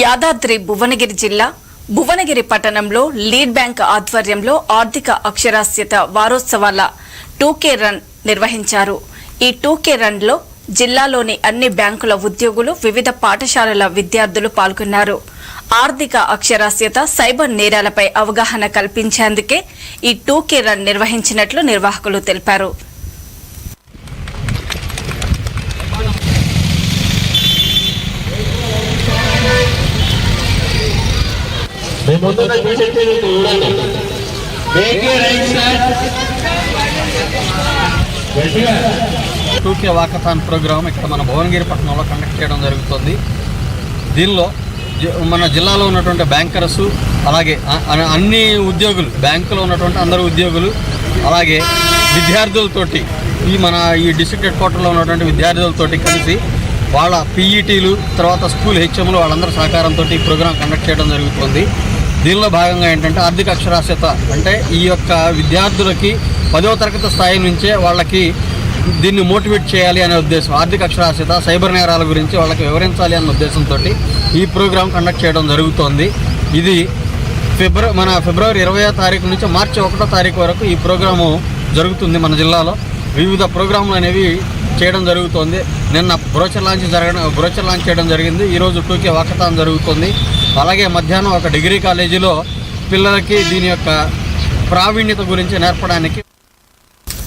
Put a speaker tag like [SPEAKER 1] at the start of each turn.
[SPEAKER 1] యాదాద్రి భువనగిరి జిల్లా భువనగిరి పట్టణంలో lead bank ఆధ్వర్యంలో ఆర్థిక అక్షరాస్యత వారోత్సవాల టూకే రన్ నిర్వహించారు. ఈ టూకే రన్లో జిల్లాలోని అన్ని బ్యాంకుల ఉద్యోగులు వివిధ పాఠశాలల విద్యార్థులు పాల్గొన్నారు. ఆర్థిక అక్షరాస్యత సైబర్ నేరాలపై అవగాహన కల్పించేందుకే ఈ టూకే రన్ నిర్వహించినట్లు నిర్వాహకులు తెలిపారు.
[SPEAKER 2] మేము ముందున్న బీజేపీ చూడండి right sir
[SPEAKER 3] two K walkathon program ఇక్కడ మన భువనగిరి పట్టణంలో కండక్ట్ చేయడం జరుగుతుంది. దీనిలో జి- మన జిల్లాలో ఉన్నటువంటి బ్యాంకర్స్ అలాగే అన్ని ఉద్యోగులు బ్యాంకులో ఉన్నటువంటి అందరు ఉద్యోగులు అలాగే విద్యార్థులతోటి ఈ మన ఈ డిస్ట్రిక్ట్ హెడ్ క్వార్టర్లో ఉన్నటువంటి విద్యార్థులతోటి కలిసి వాళ్ళ పీఈటీలు తర్వాత స్కూల్ హెచ్ఎంలు వాళ్ళందరి సహకారంతో ఈ ప్రోగ్రాం కండక్ట్ చేయడం జరుగుతుంది. దీనిలో భాగంగా ఏంటంటే ఆర్థిక అక్షరాస్యత అంటే ఈ యొక్క విద్యార్థులకి పదవ తరగతి స్థాయి నుంచే వాళ్ళకి దీన్ని మోటివేట్ చేయాలి అనే ఉద్దేశం ఆర్థిక అక్షరాస్యత సైబర్ నేరాల గురించి వాళ్ళకి వివరించాలి అన్న ఉద్దేశంతో ఈ ప్రోగ్రాం కండక్ట్ చేయడం జరుగుతోంది. ఇది ఫిబ్రవరి మన ఫిబ్రవరి ఇరవై తారీఖు నుంచి మార్చి ఒకటో తారీఖు వరకు ఈ ప్రోగ్రాము జరుగుతుంది మన జిల్లాలో. వివిధ ప్రోగ్రాంలు అనేవి చేయడం జరుగుతోంది. నిన్న బ్రోచర్ లాంచ్ జరగడం బ్రోచర్ లాంచ్ చేయడం జరిగింది. ఈరోజు టూకే వాకథాన్ జరుగుతుంది. అలాగే మధ్యాహ్నం ఒక డిగ్రీ కాలేజీలో పిల్లలకి దీని యొక్క ప్రావీణ్యత గురించి నేర్పడానికి